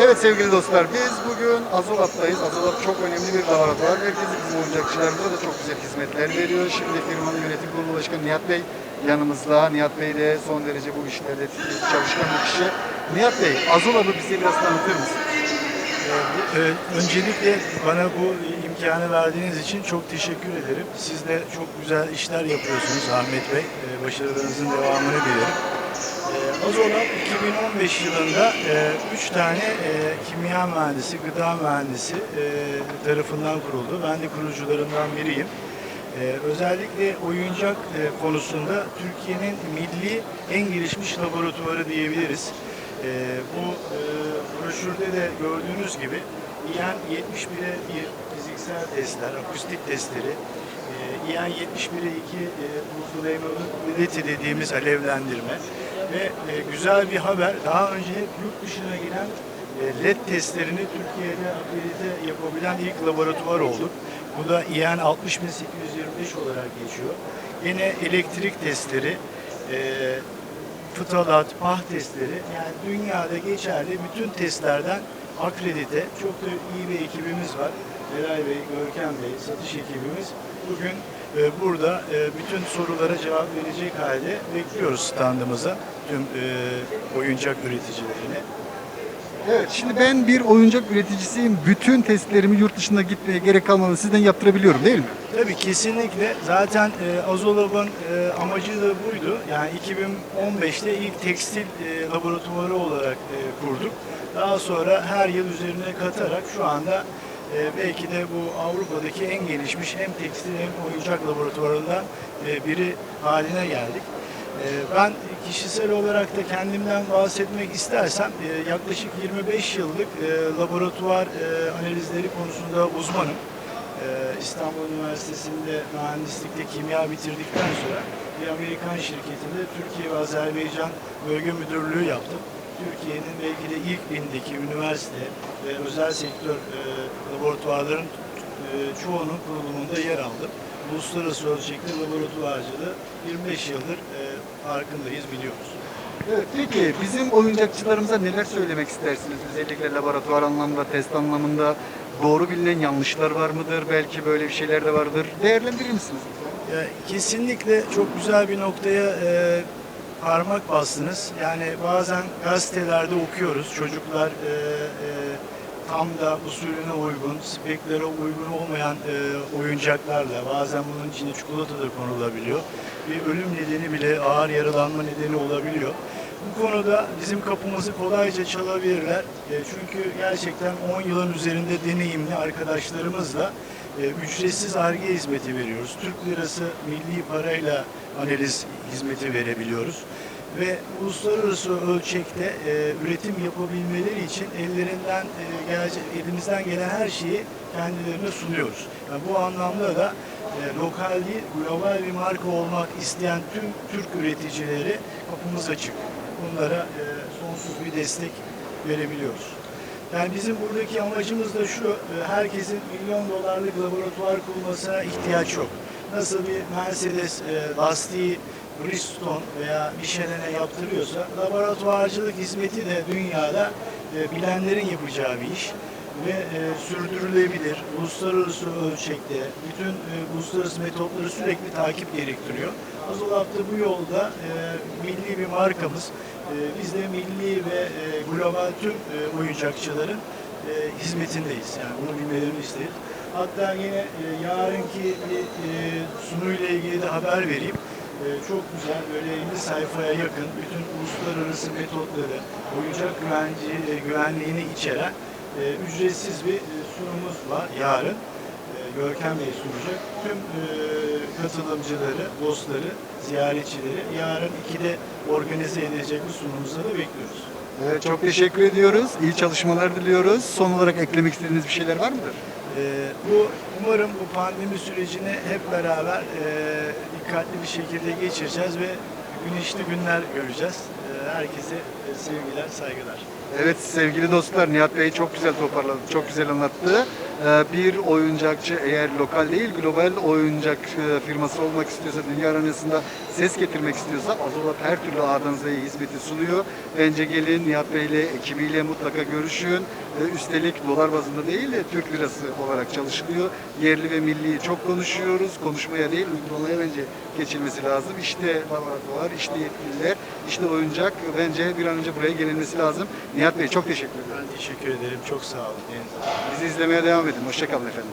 Evet sevgili dostlar biz bugün Azolap'tayız. Azolap çok önemli bir laboratuvar. Herkes bizim oyuncakçılarımıza da çok güzel hizmetler veriyor. Şimdi firmanın yönetim kurulu başkanı Nihat Bey yanımızda. Nihat Bey de son derece bu işlerde çalışkan bir kişi. Nihat Bey Azolap'ı bize biraz tanıtır mısınız? Ee, Öncelikle bana bu imkanı verdiğiniz için çok teşekkür ederim. Siz de çok güzel işler yapıyorsunuz Ahmet Bey. Ee, Başarılarınızın devamını dilerim. Ee, Azolab 2015 yılında 3 tane e, kimya mühendisi, gıda mühendisi e, tarafından kuruldu. Ben de kurucularından biriyim. Özellikle oyuncak e, konusunda Türkiye'nin milli en gelişmiş laboratuvarı diyebiliriz. Bu e, broşürde de gördüğünüz gibi İEN 71'e bir fiziksel testler, akustik testleri, e, İEN 71'e 2 e, ultraviolet dediğimiz alevlendirme ve e, güzel bir haber. Daha önce hep yurt dışına giden e, LED testlerini Türkiye'de akredite yapabilen ilk laboratuvar olduk. Bu da İEN 60825 olarak geçiyor. Yine elektrik testleri, e, fıtalat, pah testleri yani dünyada geçerli bütün testlerden akredite. Çok da iyi bir ekibimiz var. Eray Bey, Görkem Bey, satış ekibimiz. Bugün e, burada e, bütün sorulara cevap verecek halde bekliyoruz standımıza tüm e, oyuncak üreticilerini. Evet şimdi ben bir oyuncak üreticisiyim. Bütün testlerimi yurt dışına gitmeye gerek kalmadan sizden yaptırabiliyorum değil mi? Tabii kesinlikle. Zaten e, Azolab'ın e, amacı da buydu. Yani 2015'te ilk tekstil e, laboratuvarı olarak e, kurduk. Daha sonra her yıl üzerine katarak şu anda e, belki de bu Avrupa'daki en gelişmiş hem tekstil hem oyuncak laboratuvarından e, biri haline geldik. E, ben kişisel olarak da kendimden bahsetmek istersem e, yaklaşık 25 yıllık e, laboratuvar e, analizleri konusunda uzmanım. Ee, İstanbul Üniversitesi'nde mühendislikte kimya bitirdikten sonra bir Amerikan şirketinde Türkiye ve Azerbaycan bölge müdürlüğü yaptım. Türkiye'nin belki de ilk bindeki üniversite ve özel sektör laboratuvarların çoğunun kurulumunda yer aldım. Uluslararası ölçekli laboratuvarcılığı 25 yıldır e, farkındayız, biliyoruz. Evet, peki bizim oyuncakçılarımıza neler söylemek istersiniz? Özellikle laboratuvar anlamında, test anlamında doğru bilinen yanlışlar var mıdır? Belki böyle bir şeyler de vardır. Değerlendirir misiniz? Ya, kesinlikle çok güzel bir noktaya e, parmak bastınız. Yani bazen gazetelerde okuyoruz çocuklar e, e, tam da usulüne uygun, speklere uygun olmayan e, oyuncaklarla bazen bunun içine çikolata da konulabiliyor. Bir ölüm nedeni bile ağır yaralanma nedeni olabiliyor. Bu konuda bizim kapımızı kolayca çalabilirler. E, çünkü gerçekten 10 yılın üzerinde deneyimli arkadaşlarımızla e, ücretsiz arge hizmeti veriyoruz. Türk lirası milli parayla analiz hizmeti verebiliyoruz. Ve uluslararası ölçekte e, üretim yapabilmeleri için ellerinden e, gelecek, elimizden gelen her şeyi kendilerine sunuyoruz. Yani bu anlamda da e, lokal değil, global bir marka olmak isteyen tüm Türk üreticileri kapımız açık. Bunlara e, sonsuz bir destek verebiliyoruz. Yani bizim buradaki amacımız da şu, e, herkesin milyon dolarlık laboratuvar kurmasına ihtiyaç yok. Nasıl bir Mercedes e, lastiği Bridgestone veya Michelin'e yaptırıyorsa, laboratuvarcılık hizmeti de dünyada e, bilenlerin yapacağı bir iş ve e, sürdürülebilir, uluslararası ölçekte, bütün e, uluslararası metotları sürekli takip gerektiriyor. Azolap'ta bu yolda e, milli bir markamız, e, biz de milli ve e, global tüm e, oyuncakçıların e, hizmetindeyiz. Yani bunu bilmelerini isteriz. Hatta yine e, yarınki bir e, sunuyla ilgili de haber vereyim. E, çok güzel böyle 50 sayfaya yakın bütün uluslararası metotları, oyuncak güvenci, e, güvenliğini içeren e, ücretsiz bir e, sunumumuz var yarın. Görkem Bey sunacak. Tüm katılımcıları, dostları, ziyaretçileri yarın 2'de organize edecek bir sunumumuza da bekliyoruz. Evet, çok teşekkür ediyoruz. İyi çalışmalar diliyoruz. Son olarak eklemek istediğiniz bir şeyler var mıdır? E, bu umarım bu pandemi sürecini hep beraber e, dikkatli bir şekilde geçireceğiz ve güneşli günler göreceğiz. E, herkese sevgiler, saygılar. Evet sevgili dostlar Nihat Bey çok güzel toparladı, çok güzel anlattı. Ee, Bir oyuncakçı eğer lokal değil global oyuncak e, firması olmak istiyorsa dünya arenasında ses getirmek istiyorsa Azolap her türlü A'dan Z'ye hizmeti sunuyor. Bence gelin Nihat Bey ile ekibiyle mutlaka görüşün. Ee, Üstelik dolar bazında değil de Türk lirası olarak çalışılıyor. Yerli ve milli çok konuşuyoruz. Konuşmaya değil uygulamaya bence geçilmesi lazım. İşte laboratuvar, işte yetkililer, işte oyuncak. Bence bir an önce buraya gelinmesi lazım. Nihat Bey çok teşekkür ederim. Ben teşekkür ederim. Çok sağ olun. Bizi izlemeye devam edin. Hoşçakalın efendim.